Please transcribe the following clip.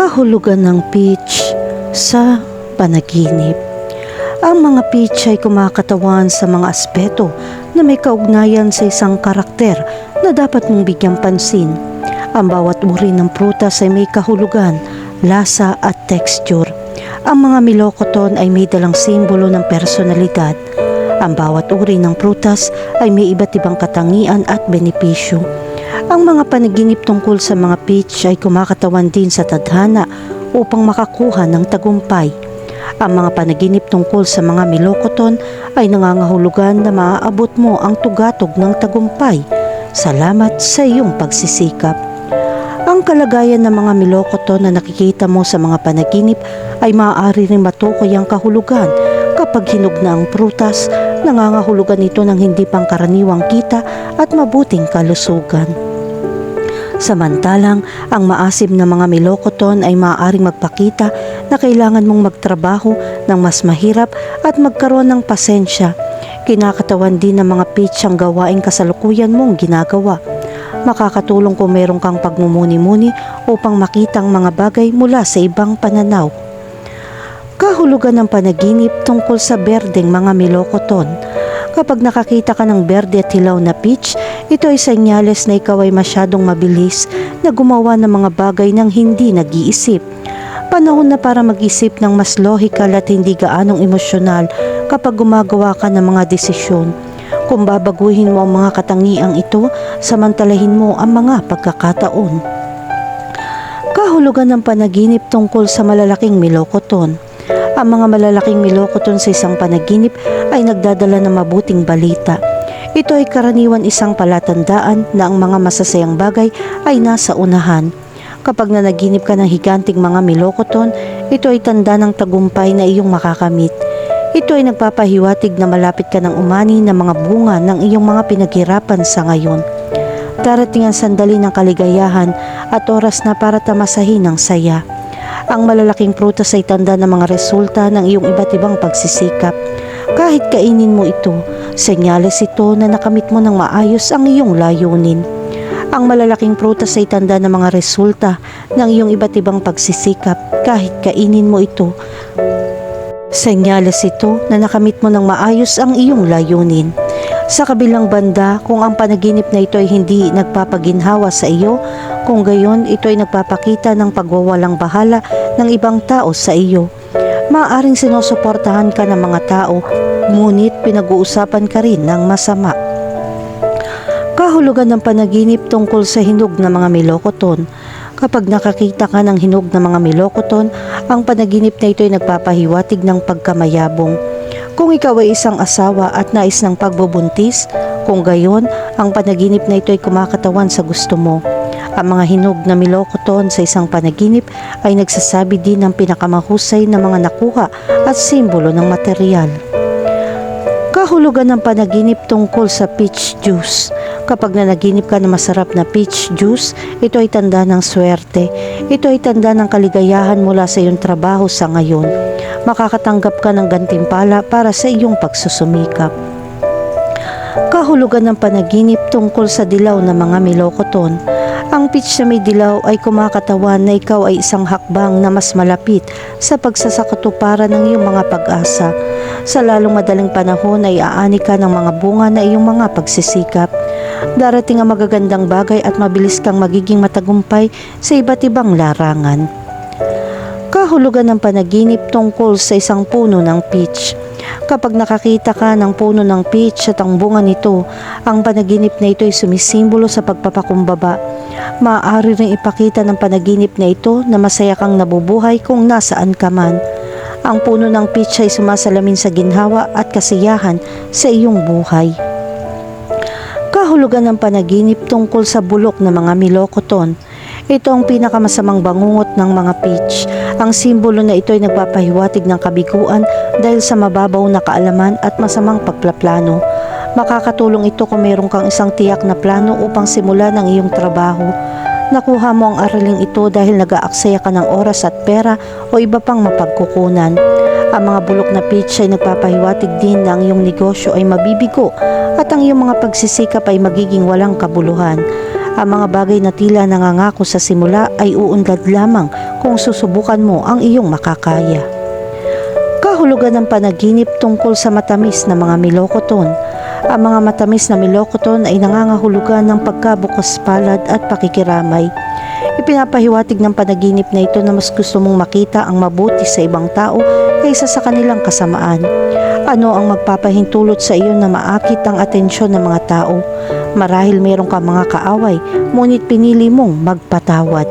Kahulugan ng peach sa panaginip. Ang mga peach ay kumakatawan sa mga aspeto na may kaugnayan sa isang karakter na dapat mong bigyang pansin. Ang bawat uri ng prutas ay may kahulugan, lasa at texture. Ang mga milokoton ay may dalang simbolo ng personalidad. Ang bawat uri ng prutas ay may iba't ibang katangian at benepisyo. Ang mga panaginip tungkol sa mga peach ay kumakatawan din sa tadhana upang makakuha ng tagumpay. Ang mga panaginip tungkol sa mga milokoton ay nangangahulugan na maaabot mo ang tugatog ng tagumpay. Salamat sa iyong pagsisikap. Ang kalagayan ng mga milokoton na nakikita mo sa mga panaginip ay maaari rin matukoy ang kahulugan kapag hinog na ang prutas, nangangahulugan ito ng hindi pangkaraniwang kita at mabuting kalusugan. Samantalang, ang maasim na mga milokoton ay maaaring magpakita na kailangan mong magtrabaho ng mas mahirap at magkaroon ng pasensya. Kinakatawan din ng mga pitch ang gawaing kasalukuyan mong ginagawa. Makakatulong kung meron kang pagmumuni-muni upang makita ang mga bagay mula sa ibang pananaw. Kahulugan ng panaginip tungkol sa berdeng mga milokoton. Kapag nakakita ka ng berde at hilaw na peach, ito ay senyales na ikaw ay masyadong mabilis na gumawa ng mga bagay ng hindi nag-iisip. Panahon na para mag-isip ng mas logical at hindi gaanong emosyonal kapag gumagawa ka ng mga desisyon. Kung babaguhin mo ang mga katangiang ito, samantalahin mo ang mga pagkakataon. Kahulugan ng panaginip tungkol sa malalaking milokoton. Ang mga malalaking milokoton sa isang panaginip ay nagdadala ng mabuting balita. Ito ay karaniwan isang palatandaan na ang mga masasayang bagay ay nasa unahan. Kapag nanaginip ka ng higanting mga milokoton, ito ay tanda ng tagumpay na iyong makakamit. Ito ay nagpapahiwatig na malapit ka ng umani ng mga bunga ng iyong mga pinaghirapan sa ngayon. Darating ang sandali ng kaligayahan at oras na para tamasahin ng saya. Ang malalaking prutas ay tanda ng mga resulta ng iyong iba't ibang pagsisikap. Kahit kainin mo ito, senyales ito na nakamit mo ng maayos ang iyong layunin. Ang malalaking prutas ay tanda ng mga resulta ng iyong iba't ibang pagsisikap. Kahit kainin mo ito, senyales ito na nakamit mo ng maayos ang iyong layunin. Sa kabilang banda, kung ang panaginip na ito ay hindi nagpapaginhawa sa iyo, kung gayon ito ay nagpapakita ng pagwawalang bahala ng ibang tao sa iyo. Maaaring sinusuportahan ka ng mga tao, ngunit pinag-uusapan ka rin ng masama. Kahulugan ng panaginip tungkol sa hinog ng mga milokoton. Kapag nakakita ka ng hinog ng mga milokoton, ang panaginip na ito ay nagpapahiwatig ng pagkamayabong. Kung ikaw ay isang asawa at nais ng pagbubuntis, kung gayon, ang panaginip na ito ay kumakatawan sa gusto mo. Ang mga hinog na milokoton sa isang panaginip ay nagsasabi din ng pinakamahusay na mga nakuha at simbolo ng material. Kahulugan ng panaginip tungkol sa peach juice. Kapag nanaginip ka na masarap na peach juice, ito ay tanda ng swerte. Ito ay tanda ng kaligayahan mula sa iyong trabaho sa ngayon. Makakatanggap ka ng gantimpala para sa iyong pagsusumikap. Kahulugan ng panaginip tungkol sa dilaw na mga milokoton. Ang peach na may dilaw ay kumakatawan na ikaw ay isang hakbang na mas malapit sa pagsasakatuparan ng iyong mga pag-asa. Sa lalong madaling panahon ay aani ka ng mga bunga na iyong mga pagsisikap. Darating ang magagandang bagay at mabilis kang magiging matagumpay sa iba't ibang larangan. Kahulugan ng panaginip tungkol sa isang puno ng peach. Kapag nakakita ka ng puno ng peach at ang bunga nito, ang panaginip na ito ay sumisimbolo sa pagpapakumbaba. Maaari ring ipakita ng panaginip na ito na masaya kang nabubuhay kung nasaan ka man. Ang puno ng peach ay sumasalamin sa ginhawa at kasiyahan sa iyong buhay. Kahulugan ng panaginip tungkol sa bulok ng mga milokoton. Ito ang pinakamasamang bangungot ng mga peach. Ang simbolo na ito ay nagpapahiwatig ng kabiguan dahil sa mababaw na kaalaman at masamang pagplaplano. Makakatulong ito kung meron kang isang tiyak na plano upang simulan ang iyong trabaho. Nakuha mo ang araling ito dahil nag-aaksaya ka ng oras at pera o iba pang mapagkukunan. Ang mga bulok na peach ay nagpapahiwatig din na ang iyong negosyo ay mabibigo at ang iyong mga pagsisikap ay magiging walang kabuluhan. Ang mga bagay na tila nangangako sa simula ay uunlad lamang kung susubukan mo ang iyong makakaya. Kahulugan ng panaginip tungkol sa matamis na mga milokoton. Ang mga matamis na milokoton ay nangangahulugan ng pagkabukas palad at pakikiramay. Ipinapahiwatig ng panaginip na ito na mas gusto mong makita ang mabuti sa ibang tao kaysa sa kanilang kasamaan. Ano ang magpapahintulot sa iyo na maakit ang atensyon ng mga tao? Marahil meron ka mga kaaway, ngunit pinili mong magpatawad.